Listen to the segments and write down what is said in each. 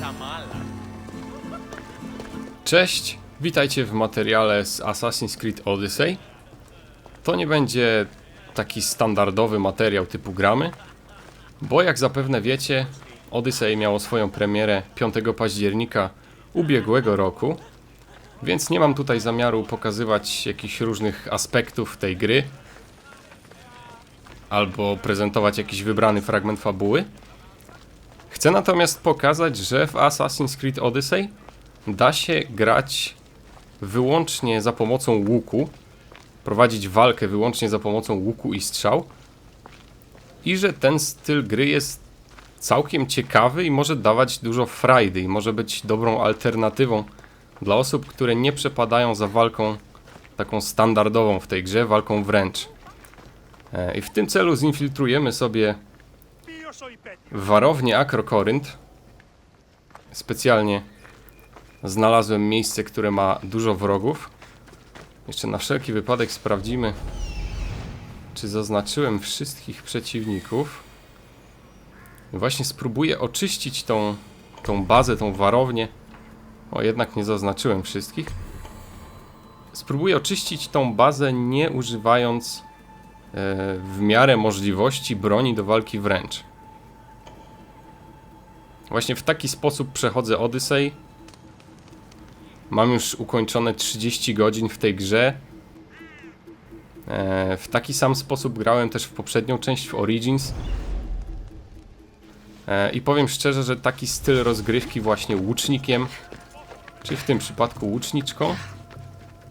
Tamala. Cześć, witajcie w materiale z Assassin's Creed Odyssey. To nie będzie taki standardowy materiał typu gramy, bo jak zapewne wiecie, Odyssey miało swoją premierę 5 października ubiegłego roku, więc nie mam tutaj zamiaru pokazywać jakichś różnych aspektów tej gry albo prezentować jakiś wybrany fragment fabuły. Chcę natomiast pokazać, że w Assassin's Creed Odyssey da się grać wyłącznie za pomocą łuku, prowadzić walkę wyłącznie za pomocą łuku i strzał i że ten styl gry jest całkiem ciekawy i może dawać dużo frajdy i może być dobrą alternatywą dla osób, które nie przepadają za walką taką standardową w tej grze, walką wręcz. E, I w tym celu zinfiltrujemy sobie warownię Akrokorynt. Specjalnie znalazłem miejsce, które ma dużo wrogów. Jeszcze na wszelki wypadek sprawdzimy, czy zaznaczyłem wszystkich przeciwników. Właśnie spróbuję oczyścić tą, tą bazę, tą warownię. O, jednak nie zaznaczyłem wszystkich. Spróbuję oczyścić tą bazę, nie używając e, w miarę możliwości broni do walki wręcz. Właśnie w taki sposób przechodzę Odyssey. Mam już ukończone 30 godzin w tej grze. E, w taki sam sposób grałem też w poprzednią część w Origins. E, I powiem szczerze, że taki styl rozgrywki właśnie łucznikiem, czy w tym przypadku łuczniczką,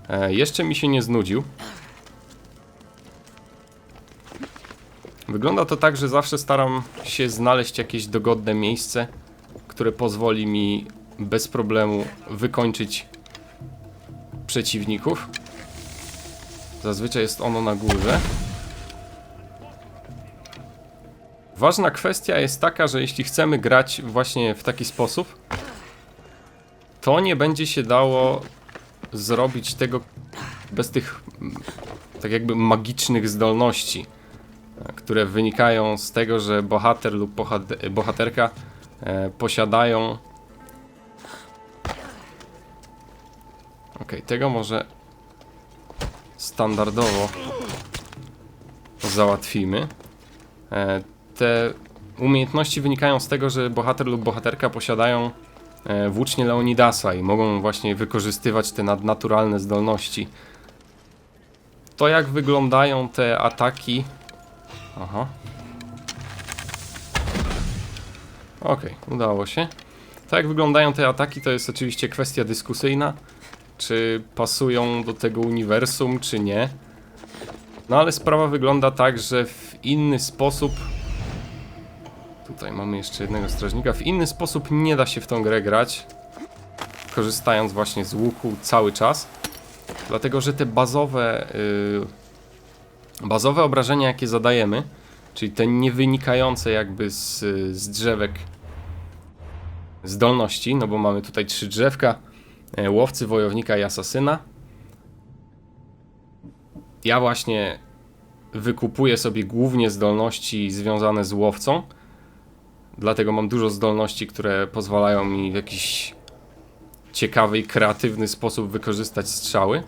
e, jeszcze mi się nie znudził. Wygląda to tak, że zawsze staram się znaleźć jakieś dogodne miejsce, które pozwoli mi bez problemu wykończyć przeciwników. Zazwyczaj jest ono na górze. Ważna kwestia jest taka, że jeśli chcemy grać właśnie w taki sposób, to nie będzie się dało zrobić tego bez tych tak jakby magicznych zdolności, które wynikają z tego, że bohater lub bohat- bohaterka posiadają Okej, tego może standardowo załatwimy. E, te umiejętności wynikają z tego, że bohater lub bohaterka posiadają e, włócznie Leonidasa i mogą właśnie wykorzystywać te nadnaturalne zdolności. To jak wyglądają te ataki... Aha. Okej, udało się. To jak wyglądają te ataki to jest oczywiście kwestia dyskusyjna czy pasują do tego uniwersum, czy nie. No ale sprawa wygląda tak, że w inny sposób. Tutaj mamy jeszcze jednego strażnika. W inny sposób nie da się w tą grę grać, korzystając właśnie z łuku cały czas. Dlatego, że te bazowe, yy, bazowe obrażenia, jakie zadajemy, czyli te nie wynikające jakby z, z drzewek zdolności, no bo mamy tutaj trzy drzewka, e, łowcy, wojownika i asasyna. Ja właśnie wykupuję sobie głównie zdolności związane z łowcą. Dlatego mam dużo zdolności, które pozwalają mi w jakiś ciekawy i kreatywny sposób wykorzystać strzały.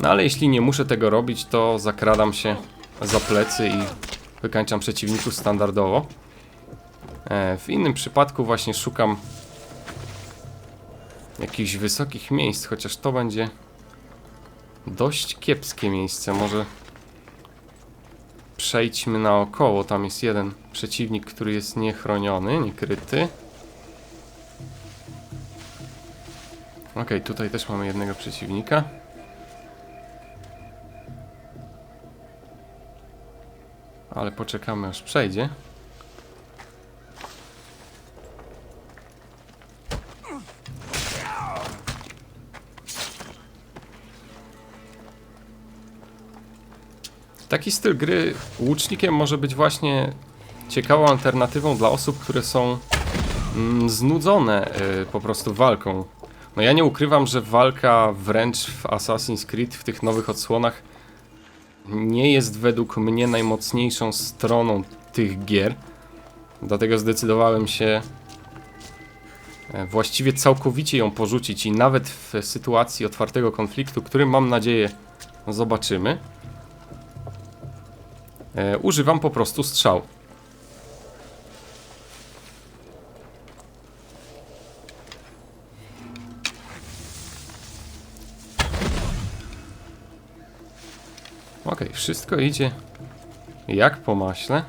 No ale jeśli nie muszę tego robić, to zakradam się za plecy i wykańczam przeciwników standardowo. E, W innym przypadku właśnie szukam jakichś wysokich miejsc, chociaż to będzie dość kiepskie miejsce. Może przejdźmy naokoło. Tam jest jeden przeciwnik, który jest niechroniony, niekryty. Ok, tutaj też mamy jednego przeciwnika. Ale poczekamy aż przejdzie. Taki styl gry łucznikiem może być właśnie ciekawą alternatywą dla osób, które są mm, znudzone y, po prostu walką. No ja nie ukrywam, że walka wręcz w Assassin's Creed w tych nowych odsłonach nie jest według mnie najmocniejszą stroną tych gier. Dlatego zdecydowałem się e, właściwie całkowicie ją porzucić i nawet w sytuacji otwartego konfliktu, który mam nadzieję zobaczymy, e, używam po prostu strzał. Wszystko idzie jak po maśle.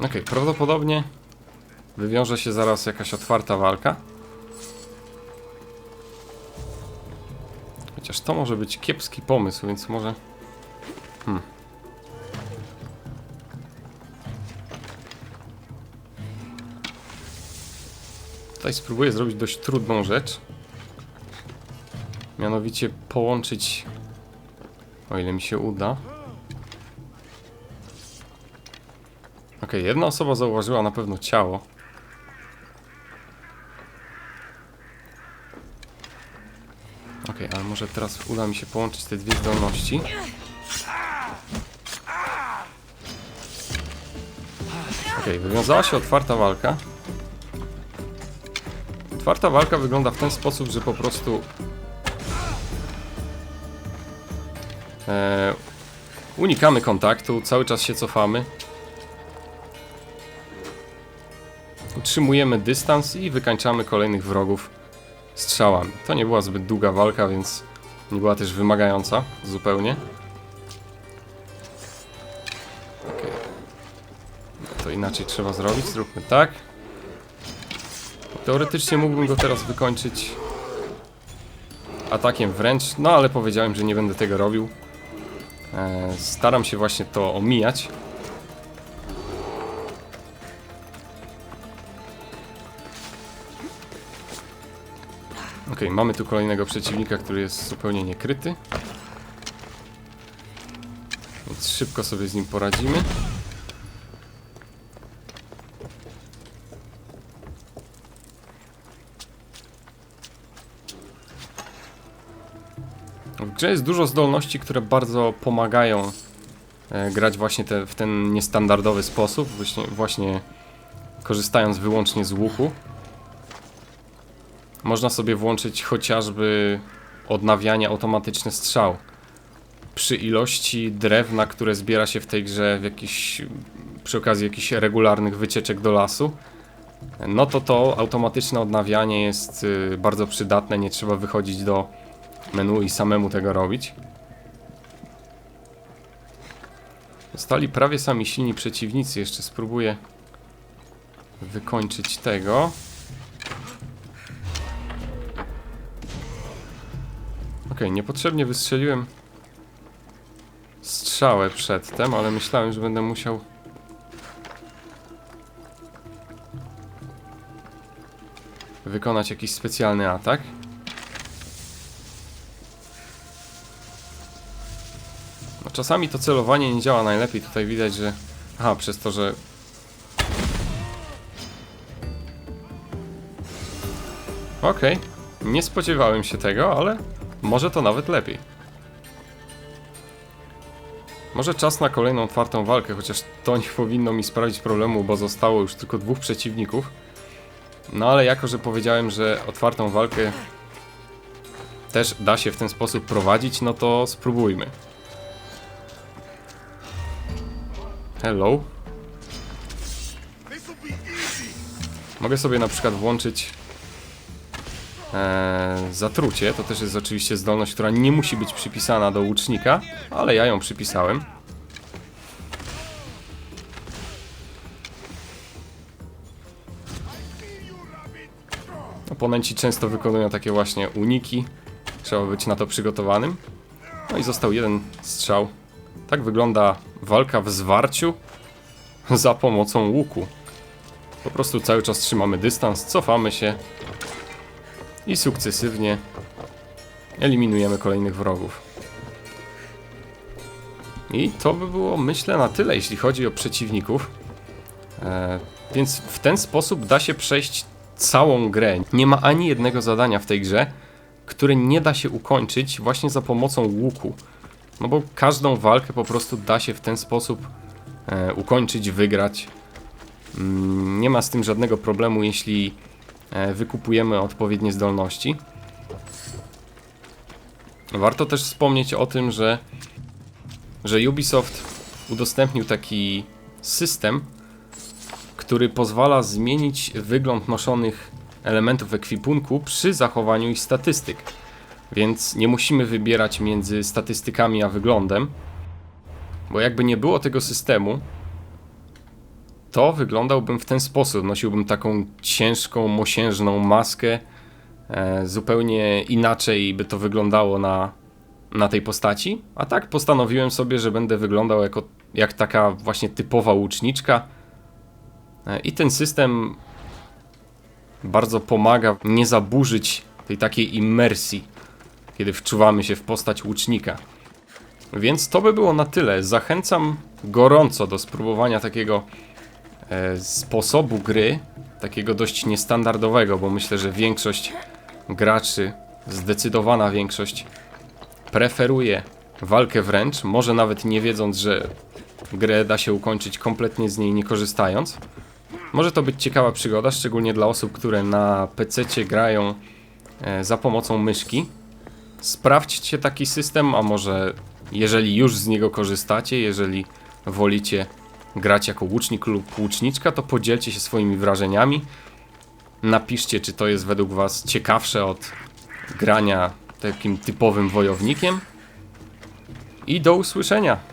Ok, prawdopodobnie wywiąże się zaraz jakaś otwarta walka. Chociaż to może być kiepski pomysł, więc może... Tutaj spróbuję zrobić dość trudną rzecz. Mianowicie połączyć, o ile mi się uda. Ok, jedna osoba zauważyła na pewno ciało. Ok, ale może teraz uda mi się połączyć te dwie zdolności. Ok, wywiązała się otwarta walka. Otwarta walka wygląda w ten sposób, że po prostu e, unikamy kontaktu, cały czas się cofamy. Utrzymujemy dystans i wykańczamy kolejnych wrogów strzałami. To nie była zbyt długa walka, więc nie była też wymagająca zupełnie. Okej. No to inaczej trzeba zrobić, zróbmy tak. Teoretycznie mógłbym go teraz wykończyć atakiem wręcz, no ale powiedziałem, że nie będę tego robił. E, staram się właśnie to omijać. Ok, mamy tu kolejnego przeciwnika, który jest zupełnie niekryty. Więc szybko sobie z nim poradzimy. W grze jest dużo zdolności, które bardzo pomagają e, grać właśnie te, w ten niestandardowy sposób, właśnie, właśnie korzystając wyłącznie z łuku. Można sobie włączyć chociażby odnawianie automatyczny strzał. Przy ilości drewna, które zbiera się w tej grze w jakiś, przy okazji jakichś regularnych wycieczek do lasu, no to to automatyczne odnawianie jest y, bardzo przydatne, nie trzeba wychodzić do menu i samemu tego robić. Zostali prawie sami silni przeciwnicy. Jeszcze spróbuję wykończyć tego. Ok, niepotrzebnie wystrzeliłem strzałę przedtem, ale myślałem, że będę musiał wykonać jakiś specjalny atak. No, czasami to celowanie nie działa najlepiej. Tutaj widać, że. Aha, przez to, że. Okej. Nie spodziewałem się tego, ale może to nawet lepiej. Może czas na kolejną otwartą walkę, chociaż to nie powinno mi sprawić problemu, bo zostało już tylko dwóch przeciwników. No ale jako, że powiedziałem, że otwartą walkę też da się w ten sposób prowadzić, no to spróbujmy. Hello. Mogę sobie na przykład włączyć e, zatrucie. To też jest oczywiście zdolność, która nie musi być przypisana do łucznika, ale ja ją przypisałem. Oponenci często wykonują takie właśnie uniki. Trzeba być na to przygotowanym. No i został jeden strzał. Tak wygląda walka w zwarciu za pomocą łuku. Po prostu cały czas trzymamy dystans, cofamy się i sukcesywnie eliminujemy kolejnych wrogów. I to by było, myślę, na tyle, jeśli chodzi o przeciwników. E, Więc w ten sposób da się przejść całą grę. Nie ma ani jednego zadania w tej grze, które nie da się ukończyć właśnie za pomocą łuku. No bo każdą walkę po prostu da się w ten sposób e, ukończyć, wygrać. Mm, nie ma z tym żadnego problemu, jeśli e, wykupujemy odpowiednie zdolności. Warto też wspomnieć o tym, że, że Ubisoft udostępnił taki system, który pozwala zmienić wygląd noszonych elementów ekwipunku przy zachowaniu ich statystyk. Więc nie musimy wybierać między statystykami a wyglądem, bo jakby nie było tego systemu, to wyglądałbym w ten sposób. Nosiłbym taką ciężką, mosiężną maskę. E, zupełnie inaczej by to wyglądało na, na tej postaci. A tak postanowiłem sobie, że będę wyglądał jako, jak taka właśnie typowa łuczniczka. E, I ten system bardzo pomaga nie zaburzyć tej takiej imersji, kiedy wczuwamy się w postać łucznika. Więc to by było na tyle. Zachęcam gorąco do spróbowania takiego e, sposobu gry, takiego dość niestandardowego, bo myślę, że większość graczy, zdecydowana większość, preferuje walkę wręcz, może nawet nie wiedząc, że grę da się ukończyć kompletnie z niej nie korzystając. Może to być ciekawa przygoda, szczególnie dla osób, które na PC grają e, za pomocą myszki. Sprawdźcie taki system, a może jeżeli już z niego korzystacie, jeżeli wolicie grać jako łucznik lub łuczniczka, to podzielcie się swoimi wrażeniami. Napiszcie, czy to jest według Was ciekawsze od grania takim typowym wojownikiem. I do usłyszenia.